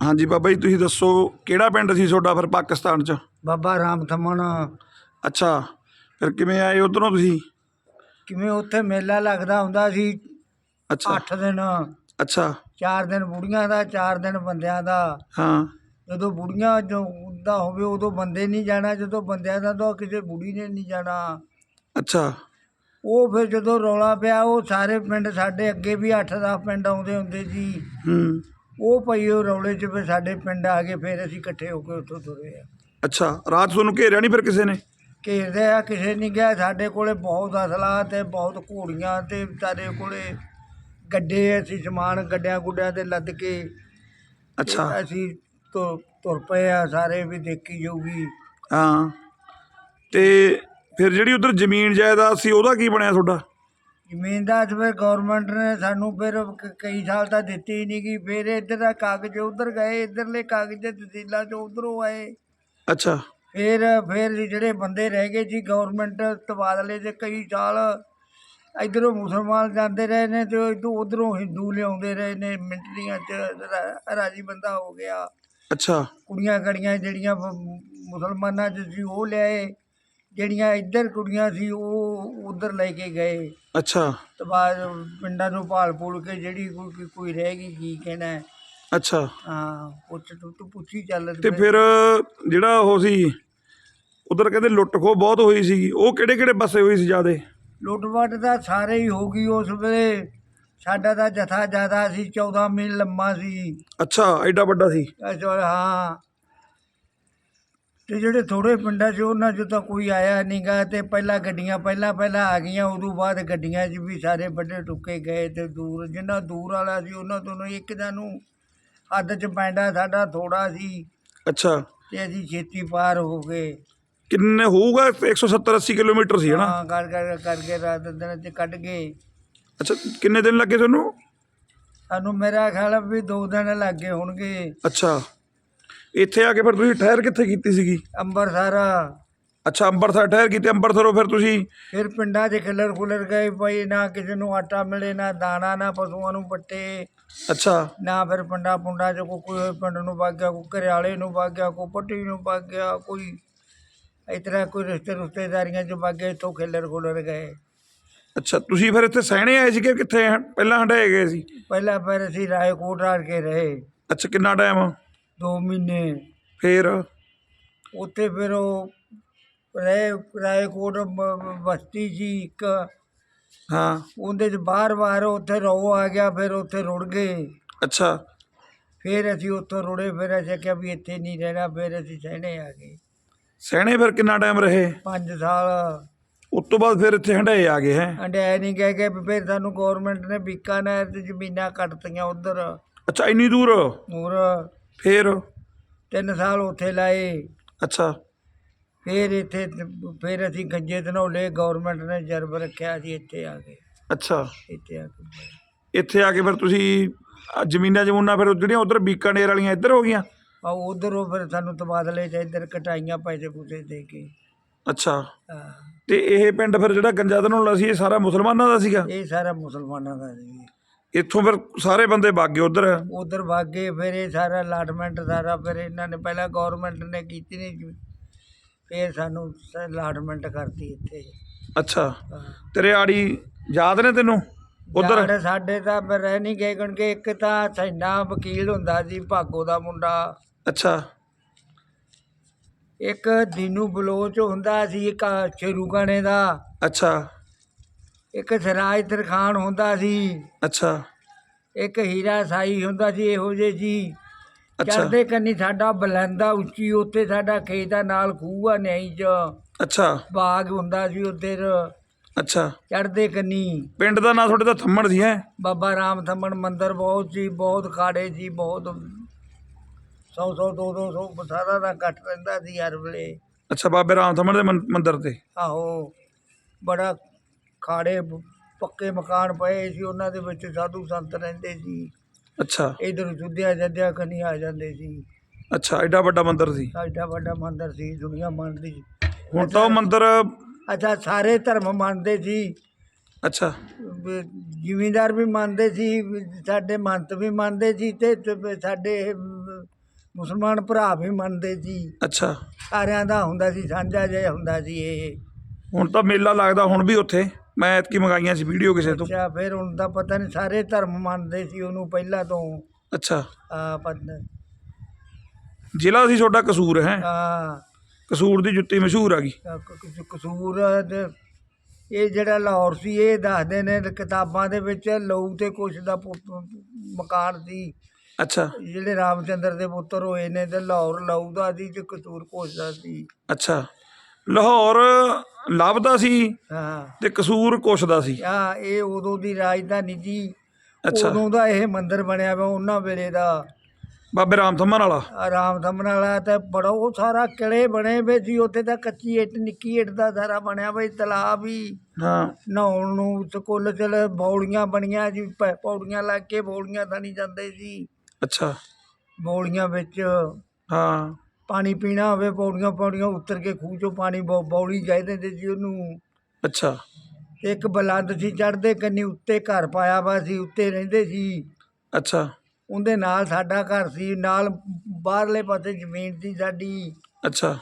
ਹਾਂਜੀ ਬਾਬਾ ਜੀ ਤੁਸੀਂ ਦੱਸੋ ਕਿਹੜਾ ਪਿੰਡ ਸੀ ਤੁਹਾਡਾ ਫਿਰ ਪਾਕਿਸਤਾਨ 'ਚ? ਬਾਬਾ ਰਾਮ ਥਮਨ ਅੱਛਾ ਫਿਰ ਕਿਵੇਂ ਆਏ ਉਧਰੋਂ ਤੁਸੀਂ? ਕਿਵੇਂ ਉੱਥੇ ਮੇਲਾ ਲੱਗਦਾ ਹੁੰਦਾ ਸੀ ਅੱਛਾ। 8 ਦਿਨ। ਅੱਛਾ। 4 ਦਿਨ ਬੁੜੀਆਂ ਦਾ 4 ਦਿਨ ਬੰਦਿਆਂ ਦਾ। ਹਾਂ। ਜਦੋਂ ਬੁੜੀਆਂ ਦਾ ਹੋਵੇ ਉਦੋਂ ਬੰਦੇ ਨਹੀਂ ਜਾਣਾ ਜਦੋਂ ਬੰਦਿਆਂ ਦਾ ਤਾਂ ਕਿਸੇ ਬੁੜੀ ਨੇ ਨਹੀਂ ਜਾਣਾ। ਅੱਛਾ। ਉਹ ਫਿਰ ਜਦੋਂ ਰੌਲਾ ਪਿਆ ਉਹ ਸਾਰੇ ਪਿੰਡ ਸਾਡੇ ਅੱਗੇ ਵੀ 8-10 ਪਿੰਡ ਆਉਂਦੇ ਹੁੰਦੇ ਸੀ। ਹੂੰ। ਉਹ ਪਈ ਉਹ ਰੌਲੇ 'ਚ ਫਿਰ ਸਾਡੇ ਪਿੰਡ ਆ ਗਏ ਫਿਰ ਅਸੀਂ ਇਕੱਠੇ ਹੋ ਕੇ ਉੱਥੋਂ ਤੁਰੇ ਆ। ਅੱਛਾ ਰਾਤ ਤੁਹਾਨੂੰ ਘੇਰਿਆ ਨਹੀਂ ਫਿਰ ਕਿਸੇ ਨੇ? ਘੇਰਦੇ ਆ ਕਿਸੇ ਨਹੀਂ ਗਿਆ। ਸਾਡੇ ਕੋਲੇ ਬਹੁਤ ਅਸਲਾ ਤੇ ਬਹੁਤ ਘੋੜੀਆਂ ਤੇ ਸਾਡੇ ਕੋਲੇ ਗੱਡੇ ਅਸੀਂ ਸਮਾਨ ਗੱਡਿਆਂ ਗੁੱਡਿਆਂ ਤੇ ਲੱਦ ਕੇ ਅੱਛਾ। ਤੇ ਅਸੀਂ ਤੁ- ਤੁਰ ਪਏ ਆ ਸਾਰੇ ਵੀ ਦੇਖੀ ਜਾਊਗੀ। ਹਾਂ। ਤੇ ਫਿਰ ਜਿਹੜੀ ਉਧਰ ਜ਼ਮੀਨ ਜਾਇਦਾਦ ਸੀ ਉਹਦਾ ਕੀ ਬਣਿਆ ਤੁਹਾਡਾ? ਜ਼ਮੀਨ ਦਾ ਫਿਰ ਗਵਰਨਮੈਂਟ ਨੇ ਸਾਨੂੰ ਫਿਰ ਕ- ਕਈ ਸਾਲ ਤਾਂ ਦਿੱਤੀ ਨਹੀਂ ਗਈ ਫਿਰ ਇੱਧਰ ਦਾ ਕਾਗਜ਼ ਉਧਰ ਗਏ ਇੱਧਰਲੇ ਕਾਗਜ਼ ਤਹਿਸੀਲਾਂ ਚ ਉਧਰੋਂ ਆਏ। ਅੱਛਾ। ਫਿਰ ਫਿਰ ਜਿਹੜੇ ਬੰਦੇ ਰਹਿ ਗਏ ਸੀ ਗਵਰਨਮੈਂਟ ਤਬਾਦਲੇ ਦੇ ਕਈ ਸਾਲ ਇਧਰੋਂ ਮੁਸਲਮਾਨ ਜਾਂਦੇ ਰਹੇ ਨੇ ਤੇ ਇਧਰੋਂ ਉਧਰੋਂ ਹਿੰਦੂ ਲਿਆਉਂਦੇ ਰਹੇ ਨੇ ਮਿੰਟਰੀਆਂ ਚ ਰਾ- ਰਾਜੀ ਬੰਦਾ ਹੋ ਗਿਆ। ਅੱਛਾ। ਕੁੜੀਆਂ ਕੜੀਆਂ ਜਿਹੜੀਆਂ ਮ- ਮੁਸਲਮਾਨਾਂ ਚ ਸੀ ਉਹ ਲਿਆਏ। ਜਿਹੜੀਆਂ ਇੱਧਰ ਕੁੜੀਆਂ ਸੀ ਉਹ ਉਧਰ ਲੈ ਕੇ ਗਏ। ਅੱਛਾ। ਤੇ ਬਾਅਦ ਪਿੰਡਾਂ ਨੂੰ ਭਾਲ ਭੂਲ ਕੇ ਜਿਹੜੀ ਕੋਈ ਕੋਈ ਰਹਿ ਗਈ ਕੀ ਕਹਿਣਾ। ਹੈ। ਅੱਛਾ। ਹਾਂ ਪੁੱਛ ਤੂੰ ਤੂੰ ਪੁੱਛੀ ਚੱਲ ਤੇ ਫਿਰ ਜਿਹੜਾ ਉਹ ਸੀ ਉਧਰ ਕਹਿੰਦੇ ਲੁੱਟ ਖੋਹ ਬਹੁਤ ਹੋਈ ਸੀ। ਉਹ ਕਿਹੜੇ ਕਿਹੜੇ ਪਾਸੇ ਹੋਈ ਸੀ ਜਿਆਦੇ? ਲੁੱਟਵੱਟ ਤਾਂ ਸਾਰੇ ਹੀ ਹੋ ਗਈ ਉਸ ਵੇਲੇ। ਸਾਡਾ ਤਾਂ ਜਥਾ ਜ਼ਿਆਦਾ ਸੀ 14 ਮੀਲ ਲੰਮਾ ਸੀ। ਅੱਛਾ ਐਡਾ ਵੱਡਾ ਸੀ? ਅੱਛਾ ਹਾਂ। ਤੇ ਜਿਹੜੇ ਥੋੜੇ ਪਿੰਡਾਂ 'ਚ ਉਹਨਾਂ 'ਚ ਤਾਂ ਕੋਈ ਆਇਆ ਨਹੀਂਗਾ ਤੇ ਪਹਿਲਾਂ ਗੱਡੀਆਂ ਪਹਿਲਾਂ ਪਹਿਲਾਂ ਆ ਗਈਆਂ ਉਦੋਂ ਬਾਅਦ ਗੱਡੀਆਂ 'ਚ ਵੀ ਸਾਰੇ ਵੱਡੇ ਟੁੱਕੇ ਗਏ ਤੇ ਦੂਰ ਜਿੰਨਾ ਦੂਰ ਵਾਲਾ ਸੀ ਉਹਨਾਂ ਤੋਂ ਇੱਕ ਦਾ ਨੂੰ ਹੱਦ 'ਚ ਪੈਂਦਾ ਸਾਡਾ ਥੋੜਾ ਸੀ। ਅੱਛਾ। ਤੇ ਅਸੀਂ ਛੇਤੀ ਪਾਰ ਹੋ ਗਏ। ਕਿੰਨੇ ਹੋਊਗਾ? 170 80 ਕਿਲੋਮੀਟਰ ਸੀ ਹਨਾ? ਹਾਂ ਕਰ ਕਰ ਕਰਕੇ ਰਾਤ ਦਿਨ 'ਚ ਕੱਢ ਗਏ। ਅੱਛਾ ਕਿੰਨੇ ਦਿਨ ਲੱਗੇ ਤੁਹਾਨੂੰ? ਸਾਨੂੰ ਮੇਰਾ ਖਿਆਲ ਆ ਵੀ ਦੋ ਦਿਨ ਲੱਗੇ ਹੋਣਗੇ। ਅੱਛਾ। ਇੱਥੇ ਆ ਕੇ ਫਿਰ ਤੁਸੀਂ ਠਹਿਰ ਕਿੱਥੇ ਕੀਤੀ ਸੀਗੀ? ਅੰਬਰਸਰ। ਅੱਛਾ ਅੰਮ੍ਰਿਤਸਰ ਠਹਿਰ ਕੀਤੀ ਅੰਮ੍ਰਿਤਸਰੋਂ ਫਿਰ ਤੁਸੀਂ? ਫਿਰ ਪਿੰਡਾਂ 'ਚ ਖਿਲਰ ਖੁਲਰ ਗਏ ਪਈ ਨਾ ਕਿਸੇ ਨੂੰ ਆਟਾ ਮਿਲੇ ਨਾ ਦਾਣਾ ਨਾ ਪਸ਼ੂਆਂ ਨੂੰ ਪੱਟੇ। ਅੱਛਾ। ਨਾ ਫਿਰ ਪਿੰਡਾਂ ਪੁੰਡਾਂ 'ਚ ਕੋਈ ਕੋਈ ਪਿੰਡ ਨੂੰ ਵਗ ਗਿਆ ਕੋਈ ਘਰਿਆਲੇ ਨੂੰ ਵਗ ਗਿਆ ਕੋਈ ਪੱਟੀ ਨੂੰ ਵਗ ਗਿਆ ਕੋਈ ਇਸ ਤਰ੍ਹਾਂ ਕੋਈ ਰਿਸ਼ਤੇ ਰਿਸ਼ਤੇਦਾਰੀਆਂ 'ਚ ਵਗ ਗਏ ਇੱਥੋਂ ਖਿਲਰ ਖੁਲਰ ਗਏ। ਅੱਛਾ ਤੁਸੀਂ ਫਿਰ ਇੱਥੇ ਸਹਿਣੇ ਆਏ ਸੀ ਕਿ ਕਿੱਥੇ ਪਹਿਲਾਂ ਹੰਡਾਏ ਗਏ ਸੀ? ਪਹਿਲਾਂ ਫਿਰ ਅਸੀਂ ਰਾਏਕੋਟ ਆ ਕੇ ਰਹੇ। ਅੱਛਾ ਕਿੰਨਾ ਟਾਈਮ? ਦੋ ਮਹੀਨੇ। ਫਿਰ? ਉੱਥੇ ਫਿਰ ਉਹ ਰਹੇ ਰਾਏਕੋਟ ਬ- ਬਸਤੀ ਸੀ ਇੱਕ। ਹਾਂ। ਉਹਦੇ 'ਚ ਬਾਰ-ਬਾਰ ਉੱਥੇ ਰੋ ਆ ਗਿਆ ਫਿਰ ਉੱਥੇ ਰੁੜ ਗਏ। ਅੱਛਾ। ਫਿਰ ਅਸੀਂ ਉੱਥੋਂ ਰੁੜੇ ਫਿਰ ਅਸੀਂ ਕਿਹਾ ਵੀ ਇੱਥੇ ਨਹੀਂ ਰਹਿਣਾ ਫਿਰ ਅਸੀਂ ਸਹਿਣੇ ਆ ਗਏ। ਸਹਿਣੇ ਫਿਰ ਕਿੰਨਾ ਟਾਈਮ ਰਹੇ? 5 ਸਾਲ। ਉਸ ਤੋਂ ਬਾਅਦ ਫਿਰ ਇੱਥੇ ਹੰਡਾਏ ਆ ਗਏ ਹੈ? ਐ ਨਹੀਂ ਕਹਿ ਕੇ ਵੀ ਫਿਰ ਸਾਨੂੰ ਗਵਰਨਮੈਂਟ ਨੇ ਬੀਕਾਨੇਰ ਤੇ ਜ਼ਮੀਨਾਂ ਕੱਟਤੀਆਂ ਉਧਰ। ਅੱਛਾ ਇੰਨੀ ਦੂਰ? ਹੋਰ ਫਿਰ? 3 ਸਾਲ ਉੱਥੇ ਲਾਏ। ਅੱਛਾ। ਫਿਰ ਇੱਥੇ ਫਿਰ ਅਸੀਂ ਗੰਜੇ ਧਨੌਲੇ ਗਵਰਨਮੈਂਟ ਨੇ ਜਰਬ ਰੱਖਿਆ ਅਸੀਂ ਇੱਥੇ ਆ ਗਏ ਅੱਛਾ। ਇੱਥੇ ਆ ਕੇ ਇੱਥੇ ਆ ਕੇ ਫਿਰ ਤੁਸੀਂ ਆਹ ਜ਼ਮੀਨਾਂ ਜਮੂਨਾਂ ਫਿਰ ਜਿਹੜੀਆਂ ਉਧਰ ਬੀਕਾਨੇਰ ਵਾਲੀਆਂ ਇੱਧਰ ਹੋ ਗਈਆਂ? ਆ ਉਧਰੋਂ ਫਿਰ ਸਾਨੂੰ ਤਬਾਦਲੇ ਚ ਇੱਧਰ ਕਟਾਈਆਂ ਪੈਸੇ ਪੂਸੇ ਦੇ ਕੇ। ਅੱਛਾ। ਹਾਂ, ਤੇ ਇਹ ਪਿੰਡ ਫਿਰ ਜਿਹੜਾ ਗੰਜਾ ਧਨੌਲਾ ਸੀ ਇਹ ਸਾਰਾ ਮੁਸਲਮਾਨਾਂ ਦਾ ਸੀਗਾ? ਇਹ ਸਾਰਾ ਮੁਸਲਮਾਨਾਂ ਦਾ ਸੀ। ਇੱਥੋਂ ਫਿਰ ਸਾਰੇ ਬੰਦੇ ਵਗ ਗਏ ਉਧਰ? ਉਧਰ ਭਾਗੇ ਫਿਰ ਇਹ ਸਾਰਾ ਅਲਾਟਮੈਂਟ ਸਾਰਾ ਫਿਰ ਇਹਨਾਂ ਨੇ ਪਹਿਲਾਂ ਗਵਰਨਮੈਂਟ ਨੇ ਕੀਤੀ ਨਹੀਂ ਫਿਰ ਸਾਨੂੰ ਅਲਾਟਮੈਂਟ ਕਰਤੀ ਇੱਥੇ। ਅੱਛਾ। ਤੇਰੇ ਆੜੀ ਯਾਦ ਨੇ ਤੈਨੂੰ? ਉਧਰ? ਸਾਡੇ ਤਾਂ ਫਿਰ ਰਹਿ ਨਹੀਂ ਗਏ ਕਿਉਂਕਿ ਇੱਕ ਤਾਂ ਸੈਨਾ ਵਕੀਲ ਹੁੰਦਾ ਸੀ ਭਾਗੋ ਦਾ ਮੁੰਡਾ। ਅੱਛਾ। ਇੱਕ ਦੀਨੂ ਬਲੋਚ ਹੁੰਦਾ ਸੀ ਇੱਕ ਸ਼ੇਰੂ ਗਾਣੇ ਦਾ। ਅੱਛਾ। ਇੱਕ ਸਰਾਜ ਤਰਖਾਨ ਹੁੰਦਾ ਸੀ। ਅੱਛਾ। ਇੱਕ ਹੀਰਾ ਸਾਈ ਹੁੰਦਾ ਸੀ ਇਹੋ ਜਿਹੇ ਜੀ। ਅੱਛਾ। ਚੜਦੇ ਕੰਨੀ ਸਾਡਾ ਬਲੰਦਾ ਉੱਚੀ ਉੱਤੇ ਸਾਡਾ ਖੇਤ ਆ ਨਾਲ ਖੂਹ ਆ ਨਹੀਂ ਚ। ਅੱਛਾ। ਬਾਗ ਹੁੰਦਾ ਸੀ ਉੱਧਰ। ਅੱਛਾ। ਚੜਦੇ ਕੰਨੀ। ਪਿੰਡ ਦਾ ਨਾਂ ਤੁਹਾਡੇ ਦਾ ਥੰਮਣ ਸੀ ਹੈ? ਬਾਬਾ ਰਾਮ ਥੰਮਣ ਮੰਦਿਰ ਬਹੁਤ ਸੀ ਬਹੁਤ ਖਾੜੇ ਸੀ ਬਹੁਤ ਸੌ ਸੌ ਦੋ ਦੋ ਸੌ ਬਸਾਰਾ ਦਾ ਕੱਟ ਰਹਿੰਦਾ ਸੀ ਹਰ ਵੇਲੇ। ਅੱਛਾ ਬਾਬੇ ਰਾਮ ਥੰਮਣ ਦੇ ਮੰਦਿਰ ਤੇ? ਆਹੋ। ਬੜਾ ਖਾੜੇ ਪੱਕੇ ਮਕਾਨ ਪਏ ਸੀ ਉਹਨਾਂ ਦੇ ਵਿੱਚ ਸਾਧੂ ਸੰਤ ਰਹਿੰਦੇ ਸੀ। ਅੱਛਾ। ਇਧਰ ਜੁੱਧਿਆ ਜੱਦਿਆ ਕੰਨੀ ਆ ਜਾਂਦੇ ਸੀ। ਅੱਛਾ ਐਡਾ ਵੱਡਾ ਮੰਦਿਰ ਸੀ? ਐਡਾ ਵੱਡਾ ਮੰਦਿਰ ਸੀ ਦੁਨੀਆ ਮੰਨਦੀ। ਸੀ ਹੁਣ ਤਾਂ ਉਹ ਮੰਦਿਰ ਅੱਛਾ ਸਾਰੇ ਧਰਮ ਮੰਨਦੇ ਸੀ। ਅੱਛਾ। ਵੀ ਜ਼ਿਮੀਂਦਾਰ ਵੀ ਮੰਨਦੇ ਸੀ ਵੀ ਸਾਡੇ ਮੰਤ ਵੀ ਮੰਨਦੇ ਸੀ ਤੇ ਤੇ ਵੀ ਸਾਡੇ ਮੁਸਲਮਾਨ ਭਰਾ ਵੀ ਮੰਨਦੇ ਸੀ। ਅੱਛਾ। ਸਾਰਿਆਂ ਦਾ ਹੁੰਦਾ ਸੀ ਸਾਂਝਾ ਜਿਹਾ ਹੁੰਦਾ ਸੀ ਇਹ। ਹੁਣ ਤਾਂ ਮੇਲਾ ਲੱਗਦਾ ਹੁਣ ਵੀ ਉੱਥੇ। ਮੈਂ ਐਤਕੀ ਮੰਗਾਈਆਂ ਸੀ ਵੀਡੀਓ ਕਿਸੇ ਤੋਂ। ਅੱਛਾ ਫਿਰ ਹੁਣ ਤਾਂ ਪਤਾ ਨਹੀਂ ਸਾਰੇ ਧਰਮ ਮੰਨਦੇ ਸੀ ਉਹਨੂੰ ਪਹਿਲਾਂ ਤੋਂ। ਅੱਛਾ। ਆ ਪਤਾ ਜ਼ਿਲ੍ਹਾ ਸੀ ਤੁਹਾਡਾ ਕਸੂਰ ਹੈ? ਆ ਕਸੂਰ ਦੀ ਜੁੱਤੀ ਮਸ਼ਹੂਰ ਆ ਗਈ। ਕਸੂਰ ਇਹ ਜਿਹੜਾ ਲਾਹੌਰ ਸੀ ਇਹ ਦੱਸਦੇ ਨੇ ਕਿਤਾਬਾਂ ਦੇ ਵਿੱਚ ਲਊ ਤੇ ਕੁਛ ਦਾ ਪੁ- ਮਕਾਨ ਸੀ। ਅੱਛਾ। ਜਿਹੜੇ ਰਾਮਚੰਦਰ ਦੇ ਪੁੱਤਰ ਹੋਏ ਨੇ ਤੇ ਲਾਹੌਰ ਲਊ ਦਾ ਸੀ ਤੇ ਕਸੂਰ ਕੁਛ ਦਾ ਸੀ। ਅੱਛਾ। ਲਾਹੌਰ ਲੱਭਦਾ ਸੀ ਹਾਂ। ਤੇ ਕਸੂਰ ਕੁਛ ਦਾ ਸੀ। ਆ ਇਹ ਉਦੋਂ ਦੀ ਰਾਜਧਾਨੀ ਜੀ। ਅੱਛਾ। ਉਦੋਂ ਦਾ ਇਹ ਮੰਦਿਰ ਬਣਿਆ ਵਾ ਉਹਨਾਂ ਵੇਲੇ ਦਾ। ਬਾਬੇ ਰਾਮ ਥੰਮਨ ਵਾਲਾ। ਆਰਾਮ ਥੰਮਣ ਵਾਲਾ ਤੇ ਬੜਾ ਉਹ ਸਾਰਾ ਕਿਲੇ ਬਣੇ ਵੇ ਸੀ ਉੱਥੇ ਤਾਂ ਕੱਚੀ ਇੱਟ ਨਿੱਕੀ ਇੱਟ ਦਾ ਸਾਰਾ ਬਣਿਆ ਵੇ ਤਲਾਬ ਵੀ। ਹਾਂ। ਨਹਾਉਣ ਨੂੰ ਤੇ ਕੁੱਲ ਚਲ ਬੌਲੀਆਂ ਬਣੀਆਂ ਜੀ ਪ- ਪੌੜੀਆਂ ਲੱਗ ਕੇ ਬੌਲੀਆਂ ਤਾਂ ਨਹੀਂ ਜਾਂਦੇ ਸੀ। ਅੱਛਾ। ਬੌਲੀਆਂ ਵਿੱਚ ਹਾਂ। ਪਾਣੀ ਪੀਣਾ ਹੋਵੇ ਪੌੜੀਆਂ ਪੌੜੀਆਂ ਉੱਤਰ ਕੇ ਖੂਹ ਚੋਂ ਪਾਣੀ ਬੌ- ਬੌਲੀ ਜਾਈ ਦਿੰਦੇ ਸੀ ਉਹਨੂੰ। ਅੱਛਾ। ਇੱਕ ਬਲੰਦ ਸੀ ਚੜ੍ਹਦੇ ਕੰਨੀ ਉੱਤੇ ਘਰ ਪਾਇਆ ਵਾ ਸੀ ਉੱਤੇ ਰਹਿੰਦੇ ਸੀ। ਅੱਛਾ। ਉਹਦੇ ਨਾਲ ਸਾਡਾ ਘਰ ਸੀ ਨਾਲ ਬਾਹਰਲੇ ਪਾਸੇ ਜ਼ਮੀਨ ਸੀ ਸਾਡੀ। ਅੱਛਾ।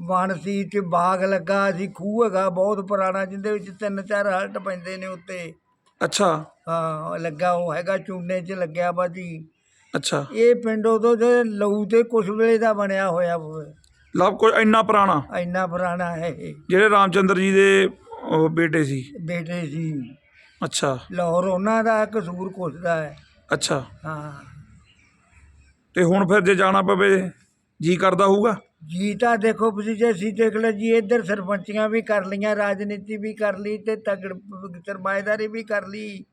ਵਣ ਸੀ ਤੇ ਬਾਗ ਲੱਗਾ ਸੀ ਖੂਹ ਹੈਗਾ ਬਹੁਤ ਪੁਰਾਣਾ ਜਿਹਦੇ ਵਿੱਚ ਤਿੰਨ ਚਾਰ ਹਲਟ ਪੈਂਦੇ ਨੇ ਉੱਤੇ। ਅੱਛਾ। ਹਾਂ ਲੱਗਾ ਉਹ ਹੈਗਾ ਚੂਨੇ 'ਚ ਲੱਗਿਆ ਵਾ ਜੀ। ਅੱਛਾ। ਇਹ ਪਿੰਡ ਉਦੋਂ ਦੇ ਲਹੂ ਤੇ ਕੁਛ ਵੇਲੇ ਦਾ ਬਣਿਆ ਹੋਇਆ ਵਾ। ਲਵ ਕੋਈ ਇੰਨਾ ਪੁਰਾਣਾ? ਇੰਨਾ ਪੁਰਾਣਾ ਹੈ ਇਹ। ਜਿਹੜੇ ਰਾਮਚੰਦਰ ਜੀ ਦੇ ਉਹ ਬੇਟੇ ਸੀ? ਬੇਟੇ ਸੀ। ਅੱਛਾ। ਲਾਹੌਰ ਉਹਨਾਂ ਦਾ ਕਸੂਰ ਕੁਛ ਦਾ ਹੈ। ਅੱਛਾ। ਹਾਂ। ਤੇ ਹੁਣ ਫਿਰ ਜੇ ਜਾਣਾ ਪਵੇ ਜੀ ਕਰਦਾ ਹੋਊਗਾ? ਜੀ ਤਾਂ ਦੇਖੋ ਤੁਸੀਂ ਜੇ ਅਸੀਂ ਦੇਖ ਲਓ ਜੀ ਇੱਧਰ ਸਰਪੰਚੀਆਂ ਵੀ ਕਰ ਲਈਆਂ ਰਾਜਨੀਤੀ ਵੀ ਕਰ ਲਈ ਤੇ ਤਗੜ ਸਰਮਾਏਦਾਰੀ ਵੀ ਕਰ ਲਈ।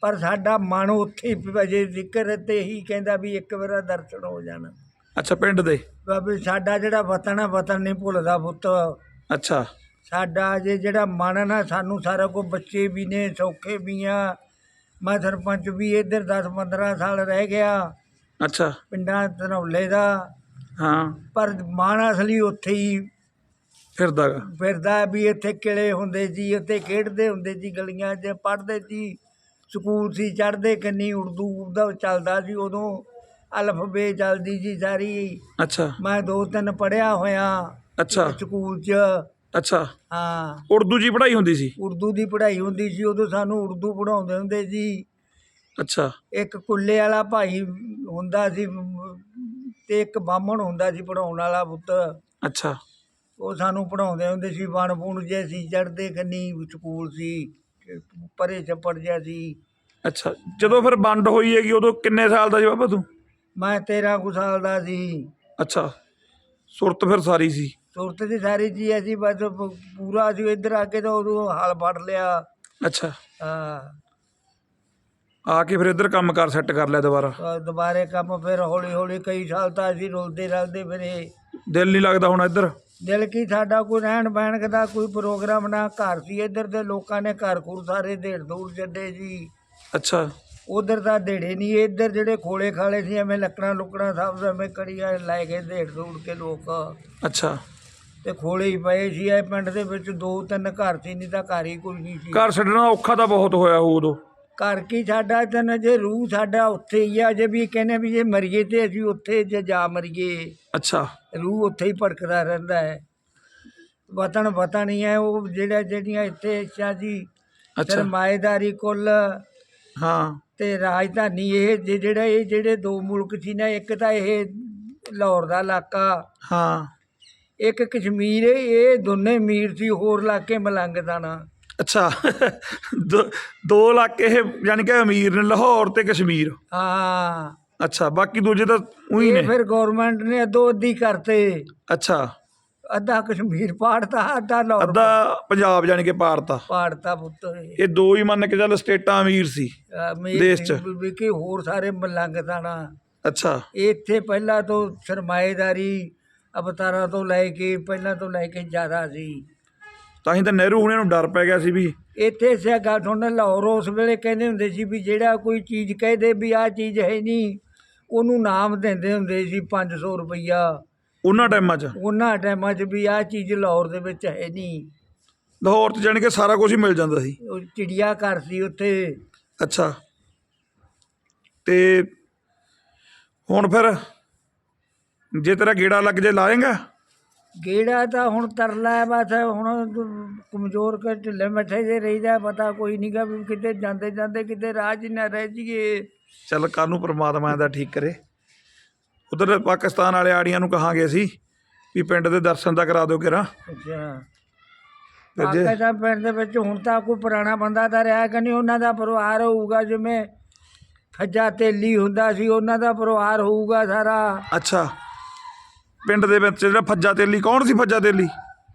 ਪਰ ਸਾਡਾ ਮਨ ਉੱਥੇ ਹੀ ਵਜੇ ਜ਼ਿਕਰ ਤੇ ਹੀ ਕਹਿੰਦਾ ਵੀ ਇੱਕ ਵਾਰ ਦਰਸ਼ਨ ਹੋ ਜਾਣ। ਅੱਛਾ ਪਿੰਡ ਦੇ? ਬਾਬੇ ਸਾਡਾ ਜਿਹੜਾ ਵਤਨ ਹੈ ਵਤਨ ਨਹੀਂ ਭੁੱਲਦਾ ਪੁੱਤ। ਅੱਛਾ। ਸਾਡਾ ਜੇ ਜਿਹੜਾ ਮਨ ਨਾ ਸਾਨੂੰ ਸਾਰਾ ਕੋ ਬੱਚੇ ਵੀ ਨੇ ਸੌਖੇ ਵੀ ਆ। ਮੈਂ ਸਰਪੰਚ ਵੀ ਇੱਧਰ 10 15 ਸਾਲ ਰਹਿ ਗਿਆ। ਅੱਛਾ। ਪਿੰਡਾਂ ਧਨੌਲੇ ਦਾ। ਹਾਂ। ਪਰ ਮਨ ਅਸਲੀ ਉੱਥੇ ਹੀ ਫਿਰਦਾ। ਗਾ ਫਿਰਦਾ ਵੀ ਇੱਥੇ ਕਿਲੇ ਹੁੰਦੇ ਸੀ ਉੱਥੇ ਖੇਡਦੇ ਹੁੰਦੇ ਸੀ ਗਲੀਆਂ 'ਚ ਪੜ੍ਹਦੇ ਸੀ। ਸਕੂਲ ਸੀ ਚੜ੍ਹਦੇ ਕੰਨੀ ਉਰਦੂ ਦਾ ਚੱਲਦਾ ਸੀ ਉਦੋਂ। ਅਲਫਬੇ ਚੱਲਦੀ ਸੀ ਸਾਰੀ। ਅੱਛਾ। ਮੈਂ ਦੋ ਤਿੰਨ ਪੜ੍ਹਿਆ ਹੋਇਆ ਅੱਛਾ। ਸਕੂਲ 'ਚ। ਅੱਛਾ। ਹਾਂ। ਉਰਦੂ ਜੀ ਪੜ੍ਹਾਈ ਹੁੰਦੀ ਸੀ? ਉਰਦੂ ਦੀ ਪੜ੍ਹਾਈ ਹੁੰਦੀ ਸੀ ਉਦੋਂ ਸਾਨੂੰ ਉਰਦੂ ਪੜ੍ਹਾਉਂਦੇ ਹੁੰਦੇ ਸੀ। ਅੱਛਾ। ਇੱਕ ਕੁੱਲੇ ਵਾਲਾ ਭਾਈ ਹੁੰਦਾ ਸੀ ਤੇ ਇੱਕ ਬਾਹਮਣ ਹੁੰਦਾ ਸੀ ਪੜਾਉਣ ਵਾਲਾ ਪੁੱਤ। ਅੱਛਾ। ਉਹ ਸਾਨੂੰ ਪੜਾਉਂਦੇ ਹੁੰਦੇ ਸੀ ਵਣ ਬੁਣ ਜੇ ਸੀ ਚੜ੍ਹਦੇ ਕੰਨੀ ਸਕੂਲ ਸੀ। ਪਰੇ ਛੱਪੜ ਜਿਹਾ ਸੀ। ਅੱਛਾ ਜਦੋਂ ਫਿਰ ਵੰਡ ਹੋਈ ਹੈਗੀ ਉਦੋਂ ਕਿੰਨੇ ਸਾਲ ਦਾ ਸੀ ਬਾਬਾ ਤੂੰ? ਮੈਂ 13 ਕੁ ਸਾਲ ਦਾ ਸੀ। ਅੱਛਾ ਸੁਰਤ ਫਿਰ ਸਾਰੀ ਸੀ? ਸੁਰਤ ਦੀ ਸਾਰੀ ਜੀ ਅਸੀਂ ਬਸ ਪ- ਪੂਰਾ ਸੀ ਇੱਧਰ ਆ ਕੇ ਤਾਂ ਉਦੋਂ ਹਾਲ ਫੜ ਲਿਆ। ਅੱਛਾ। ਹਾਂ। ਆ ਕੇ ਫਿਰ ਇੱਧਰ ਕੰਮ ਕਾਰ ਸੈੱਟ ਕਰ ਲਿਆ ਦੁਬਾਰਾ? ਤਾਂ ਦੁਬਾਰੇ ਕੰਮ ਫਿਰ ਹੌਲੀ ਹੌਲੀ ਕਈ ਸਾਲ ਤਾਂ ਅਸੀਂ ਰੁਲਦੇ ਰਲਦੇ ਫਿਰੇ ਦਿਲ ਨਹੀਂ ਲੱਗਦਾ ਹੁਣ ਇੱਧਰ? ਦਿਲ ਕੀ ਸਾਡਾ ਕੋਈ ਰਹਿਣ ਬਹਿਣ ਦਾ ਕੋਈ ਪ੍ਰੋਗਰਾਮ ਨਾ। ਘਰ ਸੀ ਇੱਧਰ ਦੇ ਲੋਕਾਂ ਨੇ ਘਰ ਘੁਰ ਸਾਰੇ ਢੇੜ ਦੂਰ ਛੱਡੇ ਜੀ। ਅੱਛਾ। ਉਧਰ ਤਾਂ ਢੇੜੇ ਨਹੀਂ ਇੱਧਰ ਜਿਹੜੇ ਖੋਲੇ ਖਾਲੇ ਸੀ ਐਵੇਂ ਲੱਕੜਾਂ ਲੁਕੜਾਂ ਸਭ ਐਵੇਂ ਕੜੀਆਂ ਲੈ ਕੇ ਢੇੜ ਦੂੜ ਕੇ ਲੋਕ। ਅੱਛਾ। ਤੇ ਖੋਲੇ ਹੀ ਪਏ ਸੀ ਇਹ ਪਿੰਡ ਦੇ ਵਿੱਚ ਦੋ ਤਿੰਨ ਘਰ ਸੀ ਨਹੀਂ ਤਾਂ ਘਰ ਹੀ ਕੋਈ ਨਹੀਂ ਸੀ। ਘਰ ਛੱਡਣਾ ਔਖਾ ਤਾਂ ਬਹੁਤ ਹੋਇਆ ਉਦੋਂ। ਘਰ ਕੀ ਸਾਡਾ ਤਨ ਜੇ ਰੂਹ ਸਾਡਾ ਉੱਥੇ ਹੀ ਆ ਜੇ ਵੀ ਕਹਿੰਦੇ ਵੀ ਜੇ ਮਰੀਏ ਤੇ ਅਸੀਂ ਉੱਥੇ ਜੇ ਜਾ ਮਰੀਏ। ਅੱਛਾ। ਰੂਹ ਉੱਥੇ ਹੀ ਭਟਕਦਾ ਰਹਿੰਦਾ ਹੈ। ਵਤਨ ਵਤਨ ਹੀ ਹੈ ਉਹ ਜਿਹੜਾ ਜਿਹੜੀਆਂ ਇੱਥੇ ਇੱਛਾ ਜੀ ਅੱਛਾ। ਸਰਮਾਏਦਾਰੀ ਕੁੱਲ ਹਾਂ। ਤੇ ਰਾਜਧਾਨੀ ਇਹ ਜੇ- ਜਿਹੜਾ ਇਹ ਜਿਹੜੇ ਦੋ ਮੁਲਕ ਸੀ ਨਾ ਇੱਕ ਤਾਂ ਇਹ ਲਾਹੌਰ ਦਾ ਇਲਾਕਾ ਹਾਂ। ਇੱਕ ਕਸ਼ਮੀਰ ਇਹ- ਦੋਨੇ ਮੀਰ ਸੀ ਹੋਰ ਇਲਾਕੇ ਮਲੰਗ ਦਾ ਨਾ। ਅੱਛਾ ਦੋ- ਦੋ ਇਲਾਕੇ ਇਹ ਯਾਨੀ ਕਿ ਅਮੀਰ ਨੇ ਲਾਹੌਰ ਤੇ ਕਸ਼ਮੀਰ। ਹਾਂ। ਅੱਛਾ ਬਾਕੀ ਦੂਜੇ ਤਾਂ ਉਹੀ ਇਹ ਨੇ। ਫਿਰ ਗਵਰਨਮੈਂਟ ਨੇ ਅੱਧੋ ਅੱਧੀ ਕਰਤੇ। ਅੱਛਾ। ਅੱਧਾ ਕਸ਼ਮੀਰ ਪਾੜਤਾ ਅੱਧਾ ਲਾਹੌਰ ਅੱਧਾ ਪੰਜਾਬ ਯਾਨੀ ਕਿ ਪਾੜਤਾ। ਪਾੜਤਾ ਪੁੱਤ ਇਹ। ਦੋ ਹੀ ਮੰਨ ਕੇ ਚੱਲ ਸਟੇਟਾਂ ਅਮੀਰ ਸੀ। ਦੇਸ਼ 'ਚ। ਵੀ ਕਿ ਹੋਰ ਸਾਰੇ ਮਲੰਗ ਦਾ ਨਾ ਅੱਛਾ। ਇੱਥੇ ਪਹਿਲਾਂ ਤੋਂ ਸਰਮਾਏਦਾਰੀ ਅਵਤਾਰਾਂ ਤੋਂ ਲੈ ਕੇ ਪਹਿਲਾਂ ਤੋਂ ਲੈ ਕੇ ਜ਼ਿਆਦਾ ਸੀ। ਤਾਂ ਹੀ ਤਾਂ ਨਹਿਰੂ ਹੁਣਿਆਂ ਨੂੰ ਡਰ ਪੈ ਗਿਆ ਸੀ ਵੀ ਇੱਥੇ ਸੇ ਗੱਲ ਸੁਣ ਲਾਹੌਰ ਉਸ ਵੇਲੇ ਕਹਿੰਦੇ ਹੁੰਦੇ ਸੀ ਵੀ ਜਿਹੜਾ ਕੋਈ ਚੀਜ਼ ਕਹਦੇ ਵੀ ਆਹ ਚੀਜ਼ ਹੈ ਨਹੀਂ ਉਹਨੂੰ ਨਾਮ ਦਿੰਦੇ ਹੁੰਦੇ ਸੀ 500 ਰੁਪਈਆ। ਉਹਨਾਂ ਟਾਈਮਾਂ 'ਚ। ਉਹਨਾਂ ਟਾਈਮਾਂ 'ਚ ਵੀ ਆਹ ਚੀਜ਼ ਲਾਹੌਰ ਦੇ ਵਿੱਚ ਹੈ ਨਹੀਂ। ਲਾਹੌਰ 'ਚ ਜਾਣੀ ਕਿ ਸਾਰਾ ਕੁਝ ਹੀ ਮਿਲ ਜਾਂਦਾ ਸੀ। ਉਹ ਚਿੜੀਆ ਘਰ ਸੀ ਉੱਥੇ। ਅੱਛਾ। ਤੇ ਹੁਣ ਫਿਰ ਜੇ ਤੇਰਾ ਗੇੜਾ ਲੱਗ ਜੇ ਲਾਏਗਾ? ਗੇੜਾ ਤਾਂ ਹੁਣ ਤਰਲਾ ਹੈ ਬਸ ਹੁਣ ਕਮਜ਼ੋਰ ਕੇ ਢਿੱਲੇ ਮੱਠੇ ਜੇ ਰਹੀਦਾ ਪਤਾ ਕੋਈ ਨਹੀਂਗਾ ਵੀ ਕਿਤੇ ਜਾਂਦੇ ਜਾਂਦੇ ਕਿਤੇ ਰਾਹ 'ਚ ਨਾ ਰਹਿ ਜੀਏ ਚੱਲ ਕੱਲ ਨੂੰ ਪ੍ਰਮਾਤਮਾ ਦਾ ਠੀਕ ਕਰੇ। ਉਧਰ ਪਾਕਿਸਤਾਨ ਵਾਲੇ ਆੜੀਆਂ ਨੂੰ ਕਹਾਂਗੇ ਅਸੀਂ ਵੀ ਪਿੰਡ ਦੇ ਦਰਸ਼ਨ ਤਾਂ ਕਰਾ ਦਿਓ ਕਿਰਾ। ਅੱਛਾ। ਤੇ ਜੇ ਪਾਕਿਸਤਾਨ ਪਿੰਡ ਦੇ ਵਿੱਚ ਹੁਣ ਤਾਂ ਕੋਈ ਪੁਰਾਣਾ ਬੰਦਾ ਤਾਂ ਰਿਹਾ ਕਿ ਨਹੀਂ ਉਹਨਾਂ ਦਾ ਪਰਿਵਾਰ ਹੋਊਗਾ ਜਿਵੇਂ ਖੱਜਾ ਤੇਲੀ ਹੁੰਦਾ ਸੀ ਉਹਨਾਂ ਦਾ ਪਰਿਵਾਰ ਹੋਊਗਾ ਸਾਰਾ। ਅੱਛਾ। ਪਿੰਡ ਦੇ ਵਿੱਚ ਜਿਹੜਾ ਫੱਜਾ ਤੇਲੀ ਕੌਣ ਸੀ ਫੱਜਾ ਤੇਲੀ?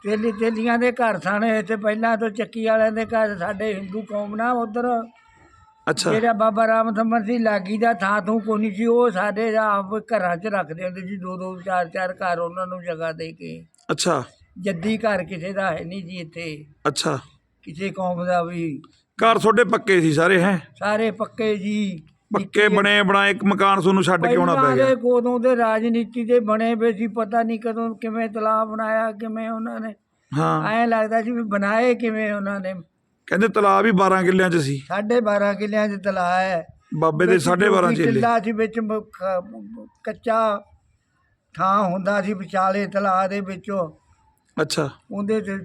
ਤੇਲੀ ਤੇਲੀਆਂ ਦੇ ਘਰ ਸਨ ਇੱਥੇ ਪਹਿਲਾਂ ਤੋਂ ਚੱਕੀ ਵਾਲਿਆਂ ਦੇ ਘਰ ਸਾਡੇ ਹਿੰਦੂ ਕੌਮ ਨਾ ਉਧਰ। ਅੱਛਾ। ਜਿਹੜਾ ਬਾਬਾ ਰਾਮ ਥੰਮਰ ਸੀ ਲਾਗੀ ਦਾ ਥਾਂ ਥੂ ਕੋਈ ਨਹੀਂ ਸੀ ਉਹ ਸਾਡੇ ਆਪ ਘਰਾਂ 'ਚ ਰੱਖਦੇ ਹੁੰਦੇ ਸੀ ਦੋ ਦੋ ਚਾਰ ਚਾਰ ਘਰ ਉਹਨਾਂ ਨੂੰ ਜਗ੍ਹਾ ਦੇ ਕੇ। ਅੱਛਾ। ਜੱਦੀ ਘਰ ਕਿਸੇ ਦਾ ਹੈ ਨਹੀਂ ਜੀ ਇੱਥੇ। ਅੱਛਾ। ਕਿਸੇ ਕੌਮ ਦਾ ਵੀ। ਘਰ ਤੁਹਾਡੇ ਪੱਕੇ ਸੀ ਸਾਰੇ ਹੈ? ਸਾਰੇ ਪੱਕੇ ਜੀ। ਪੱਕੇ ਬਣੇ ਬਣਾਏ ਇੱਕ ਮਕਾਨ ਤੁਹਾਨੂੰ ਛੱਡ ਕੇ ਆਉਣਾ ਪੈ ਗਿਆ। ਕੋਦੋਂ ਦੇ ਰਾਜਨੀਤੀ ਦੇ ਬਣੇ ਪਏ ਸੀ ਪਤਾ ਨਹੀਂ ਕਦੋਂ ਕਿਵੇਂ ਤਲਾਬ ਬਣਾਇਆ ਕਿਵੇਂ ਉਹਨਾਂ ਨੇ। ਹਾਂ। ਐਂ ਲੱਗਦਾ ਸੀ ਵੀ ਬਣਾਏ ਕਿਵੇਂ ਉਹਨਾਂ ਨੇ। ਕਹਿੰਦੇ ਤਲਾਬ ਵੀ 12 ਕਿੱਲਿਆਂ 'ਚ ਸੀ। ਸਾਢੇ 12 ਕਿੱਲਿਆਂ 'ਚ ਤਲਾਬ ਹੈ। ਬਾਬੇ ਦੇ 12.5 ਜੋਗੀ ਚੇਲੇ ਕਿੱਲਾ। ਸੀ ਵਿੱਚ ਕੱਚਾ ਥਾਂ ਹੁੰਦਾ ਸੀ ਵਿਚਾਲੇ ਤਲਾਬ ਦੇ ਵਿੱਚੋਂ। ਅੱਛਾ। ਉਹਦੇ ਤੇ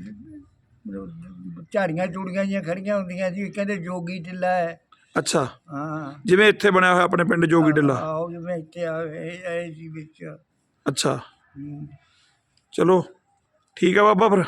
ਝਾੜੀਆਂ ਚੂੜੀਆਂ ਜਿਹੀਆਂ ਖੜੀਆਂ ਹੁੰਦੀਆਂ ਸੀ ਕਹਿੰਦੇ ਜੋਗੀ ਟਿੱਲਾ ਹੈ। ਅੱਛਾ। ਹਾਂ। ਜਿਵੇਂ ਇੱਥੇ ਬਣਿਆ ਹੋਇਆ ਆਪਣੇ ਪਿੰਡ ਜੋਗੀ ਡੱਲਾ। ਆਓ ਜਿਵੇਂ ਇੱਥੇ ਆਏ ਆਏ ਸੀ ਵਿੱਚ। ਅੱਛਾ। ਹੂੰ। ਚਲੋ ਠੀਕ ਆ ਬਾਬਾ ਫਿਰ।